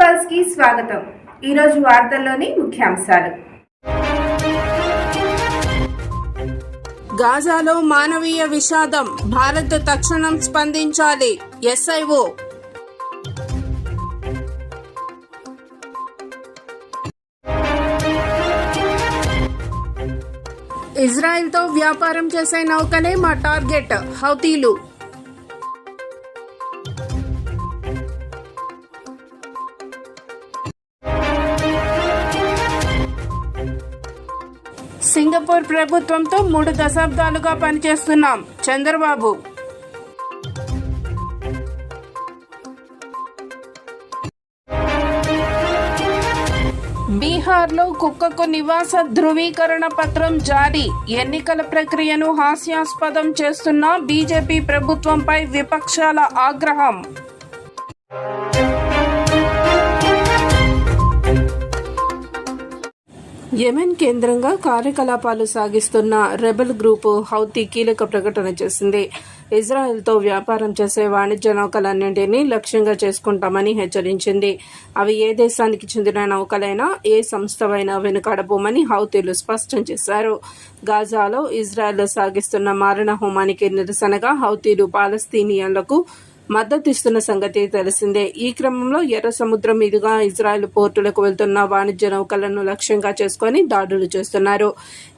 పల్స్కి స్వాగతం. ఈరోజు వార్తల్లోని ముఖ్యాంశాలు. గాజాలో మానవీయ విషాదం. భారత్ తక్షణం స్పందించాలి. ఎస్ఐఓ. ఇజ్రాయెల్తో వ్యాపారం చేసే నౌకలే మా టార్గెట్. హౌతీలు. సింగపూర్ ప్రభుత్వంతో మూడు దశాబ్దాలుగా పనిచేస్తున్నాం. చంద్రబాబు. బీహార్లో కుక్కకు నివాస ధృవీకరణ పత్రం జారీ. ఎన్నికల ప్రక్రియను హాస్యాస్పదం చేస్తున్న బీజేపీ ప్రభుత్వంపై విపక్షాల ఆగ్రహం. యెమెన్ కేంద్రంగా కార్యకలాపాలు సాగిస్తున్న రెబెల్ గ్రూపు హౌతీ కీలక ప్రకటన చేసింది. ఇజ్రాయెల్తో వ్యాపారం చేసే వాణిజ్య నౌకలన్నింటినీ లక్ష్యంగా చేసుకుంటామని హెచ్చరించింది. అవి ఏ దేశానికి చెందిన నౌకలైనా ఏ సంస్థవైనా వెనుకాడబోమని హౌతీలు స్పష్టం చేశారు. గాజాలో ఇజ్రాయెల్ సాగిస్తున్న మారణ హోమానికి నిరసనగా హౌతీలు పాలస్తీనియన్లకు మద్దతిస్తున్న సంగతి తెలిసిందే. ఈ క్రమంలో ఎర్ర సముద్రం మీదుగా ఇజ్రాయెల్ పోర్టులకు వెళ్తున్న వాణిజ్య నౌకలను లక్ష్యంగా చేసుకొని దాడులు చేస్తున్నారు.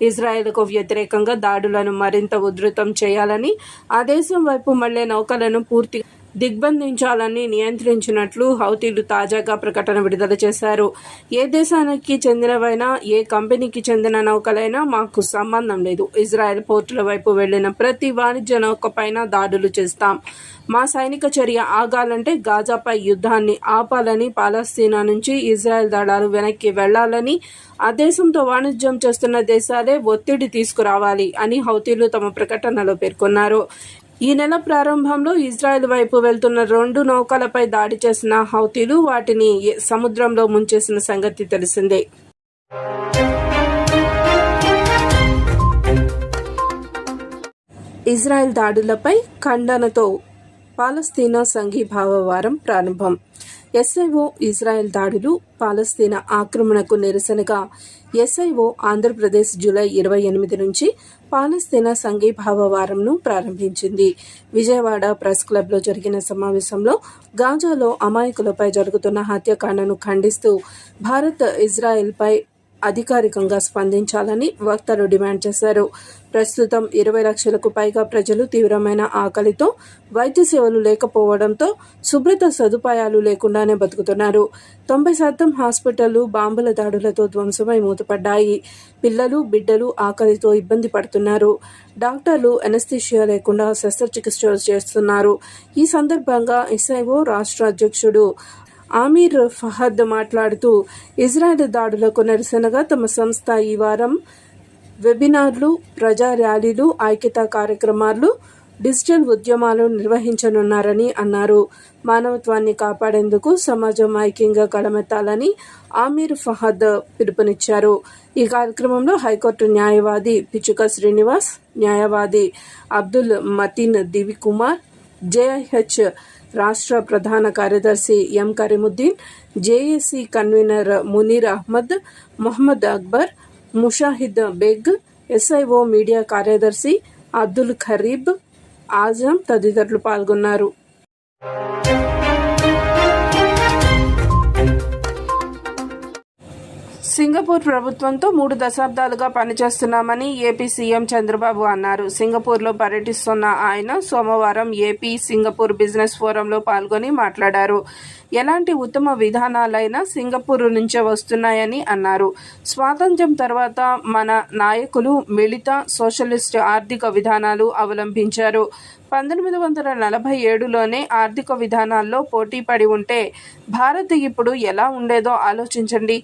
ఇజ్రాయెల్కు వ్యతిరేకంగా దాడులను మరింత ఉధృతం చేయాలని ఆ దేశం వైపు మళ్ళే నౌకలను పూర్తిగా దిగ్బంధించాలని నియంత్రించినట్లు హౌతీలు తాజాగా ప్రకటన విడుదల చేశారు. ఏ దేశానికి చెందినవైనా ఏ కంపెనీకి చెందిన నౌకలైనా మాకు సంబంధం లేదు. ఇజ్రాయెల్ పోర్టుల వైపు వెళ్ళిన ప్రతి వాణిజ్య నౌకపైన దాడులు చేస్తాం. మా సైనిక చర్య ఆగాలంటే గాజాపై యుద్ధాన్ని ఆపాలని పాలస్తీనా నుంచి ఇజ్రాయెల్ దళాలు వెనక్కి వెళ్ళాలని ఆ దేశంతో వాణిజ్యం చేస్తున్న దేశాలే ఒత్తిడి తీసుకురావాలి అని హౌతీలు తమ ప్రకటనలో పేర్కొన్నారు. ఈ నెల ప్రారంభంలో ఇజ్రాయెల్ వైపు వెళ్తున్న రెండు నౌకలపై దాడి చేసిన హౌతీలు వాటిని సముద్రంలో ముంచేసిన సంగతి తెలిసిందే. ఇజ్రాయెల్ దాడులపై ఖండనతో పాలస్తీనా సంఘీభావ వారం ప్రారంభం. ఎస్ఐఓ ఇజ్రాయెల్ దాడులు పాలస్తీనా ఆక్రమణకు నిరసనగా ఎస్ఐఓ ఆంధ్రప్రదేశ్ జూలై ఇరవై ఎనిమిది నుంచి పాలస్తీనా సంఘీభావ వారంను ప్రారంభించింది. విజయవాడ ప్రెస్ క్లబ్లో జరిగిన సమావేశంలో గాజాలో అమాయకులపై జరుగుతున్న హత్యాకాండను ఖండిస్తూ భారత్ ఇజ్రాయెల్పై అధికారికంగా స్పందించాలని వక్తలు డిమాండ్ చేశారు. ప్రస్తుతం ఇరవై లక్షలకు పైగా ప్రజలు తీవ్రమైన ఆకలితో వైద్య సేవలు లేకపోవడంతో శుభ్రత సదుపాయాలు లేకుండానే బతుకుతున్నారు. తొంభై శాతం హాస్పిటళ్ళు బాంబుల దాడులతో ధ్వంసమై మూతపడ్డాయి. పిల్లలు బిడ్డలు ఆకలితో ఇబ్బంది పడుతున్నారు. డాక్టర్లు ఎనస్థిషియా లేకుండా శస్త్రచికిత్స చేస్తున్నారు. ఈ సందర్భంగా ఎస్ఐఓ రాష్ట్ర అధ్యక్షుడు ఆమీర్ ఫహద్ మాట్లాడుతూ ఇజ్రాయెల్ దాడులకు నిరసనగా తమ సంస్థ ఈ వారం వెబినార్లు ప్రజా ర్యాలీలు ఐక్యతా కార్యక్రమాలు డిజిటల్ ఉద్యమాలు నిర్వహించనున్నారని అన్నారు. మానవత్వాన్ని కాపాడేందుకు సమాజం ఐక్యంగా కడమెత్తాలని ఆమీర్ ఫహద్ పిలుపునిచ్చారు. ఈ కార్యక్రమంలో హైకోర్టు న్యాయవాది పిచుక శ్రీనివాస్ న్యాయవాది అబ్దుల్ మతీన్ దివికుమార్ జేఐహెచ్ రాష్ట్ర ప్రధాన కార్యదర్శి M Kareemuddin JAC convener Munir Ahmed Mohammed Akbar Mushahid Baig SIO media కార్యదర్శి అబ్దుల్ ఖరీబ్ ఆజం తదితరులు పాల్గొన్నారు. సింగపూర్ ప్రభుత్వంతో మూడు దశాబ్దాలుగా పనిచేస్తున్నామని ఏపీ సీఎం చంద్రబాబు అన్నారు. సింగపూర్లో పర్యటిస్తున్న ఆయన సోమవారం ఏపీ సింగపూర్ బిజినెస్ ఫోరంలో పాల్గొని మాట్లాడారు. ఎలాంటి ఉత్తమ విధానాలైనా సింగపూర్ నుంచే వస్తున్నాయని అన్నారు. స్వాతంత్ర్యం తర్వాత మన నాయకులు మిళిత సోషలిస్ట్ ఆర్థిక విధానాలు అవలంబించారు. పంతొమ్మిది వందల నలభై ఏడులోనే ఆర్థిక విధానాల్లో పోటీ పడి ఉంటే భారత్ ఇప్పుడు ఎలా ఉండేదో ఆలోచించండి.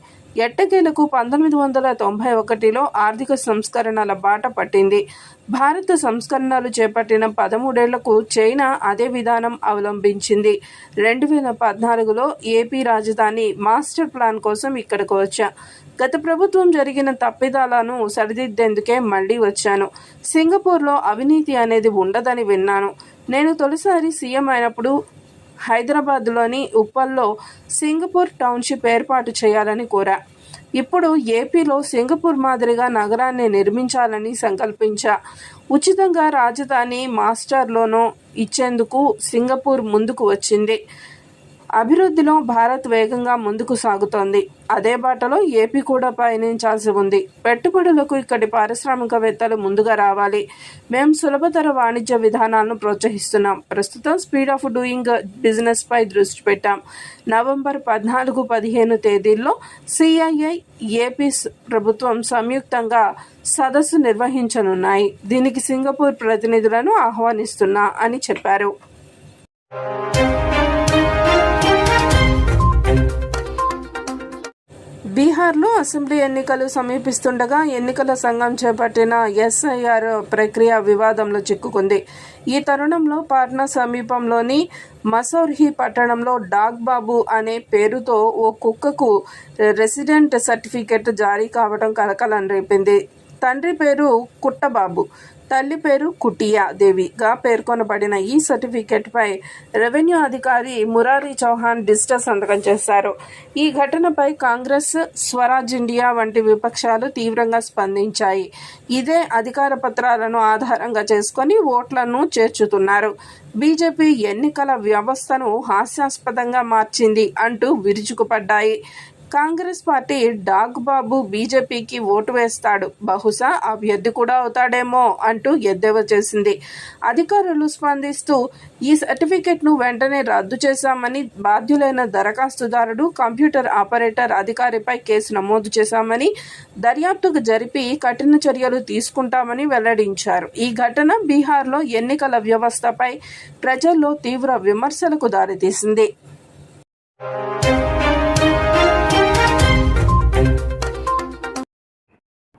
ఎట్టకేలకు పంతొమ్మిది వందల తొంభై ఒకటిలో ఆర్థిక సంస్కరణల బాట పట్టింది. భారత సంస్కరణలు చేపట్టిన పదమూడేళ్ళకు చైనా అదే విధానం అవలంబించింది. రెండు వేల పద్నాలుగులో ఏపీ రాజధాని మాస్టర్ ప్లాన్ కోసం ఇక్కడికి వచ్చా. గత ప్రభుత్వం జరిగిన తప్పిదాలను సరిదిద్దేందుకే మళ్ళీ వచ్చాను. సింగపూర్లో అవినీతి అనేది ఉండదని విన్నాను. నేను తొలిసారి సీఎం అయినప్పుడు హైదరాబాద్లోని ఉప్పల్లో సింగపూర్ టౌన్షిప్ ఏర్పాటు చేయాలని కోరా. ఇప్పుడు ఏపీలో సింగపూర్ మాదిరిగా నగరాన్ని నిర్మించాలని సంకల్పించా. ఉచితంగా రాజధాని మాస్టర్లోనో ఇచ్చేందుకు సింగపూర్ ముందుకు వచ్చింది. అభివృద్ధిలో భారత్ వేగంగా ముందుకు సాగుతోంది. అదే బాటలో ఏపీ కూడా పయనించాల్సి ఉంది. పెట్టుబడులకు ఇక్కడి పారిశ్రామికవేత్తలు ముందుగా రావాలి. మేము సులభతర వాణిజ్య విధానాలను ప్రోత్సహిస్తున్నాం. ప్రస్తుతం స్పీడ్ ఆఫ్ డూయింగ్ బిజినెస్ పై దృష్టి పెట్టాం. నవంబర్ పద్నాలుగు పదిహేను తేదీల్లో సిఐఐ ఏపీ ప్రభుత్వం సంయుక్తంగా సదస్సు నిర్వహించనున్నాయి. దీనికి సింగపూర్ ప్రతినిధులను ఆహ్వానిస్తున్నా అని చెప్పారు. బీహార్లో అసెంబ్లీ ఎన్నికలు సమీపిస్తుండగా ఎన్నికల సంఘం చేపట్టిన ఎస్ఐఆర్ ప్రక్రియ వివాదంలో చిక్కుకుంది. ఈ తరుణంలో పాట్నా సమీపంలోని మసౌర్హి పట్టణంలో డాగ్ బాబు అనే పేరుతో ఓ కుక్కకు రెసిడెంట్ సర్టిఫికెట్ జారీ కావడం కలకలం రేపింది. తండ్రి పేరు కుట్టబాబు తల్లి పేరు కుటియా దేవిగా పేర్కొనబడిన ఈ సర్టిఫికెట్పై రెవెన్యూ అధికారి మురారి చౌహాన్ డిజిటల్ సంతకం చేశారు. ఈ ఘటనపై కాంగ్రెస్ స్వరాజ్ ఇండియా వంటి విపక్షాలు తీవ్రంగా స్పందించాయి. ఇదే అధికార పత్రాలను ఆధారంగా చేసుకొని ఓట్లను చేర్చుతున్నారు. బీజేపీ ఎన్నికల వ్యవస్థను హాస్యాస్పదంగా మార్చింది అంటూ విరుచుకుపడ్డాయి. కాంగ్రెస్ పార్టీ డాగ్ బాబు బీజేపీకి ఓటు వేస్తాడు. బహుశా అభ్యర్థి కూడా అవుతాడేమో అంటూ ఎద్దేవా చేసింది. అధికారులు స్పందిస్తూ ఈ సర్టిఫికెట్ను వెంటనే రద్దు చేశామని బాధ్యులైన దరఖాస్తుదారుడు కంప్యూటర్ ఆపరేటర్ అధికారిపై కేసు నమోదు చేశామని దర్యాప్తుకు జరిపి కఠిన చర్యలు తీసుకుంటామని వెల్లడించారు. ఈ ఘటన బీహార్లో ఎన్నికల వ్యవస్థపై ప్రజల్లో తీవ్ర విమర్శలకు దారితీసింది.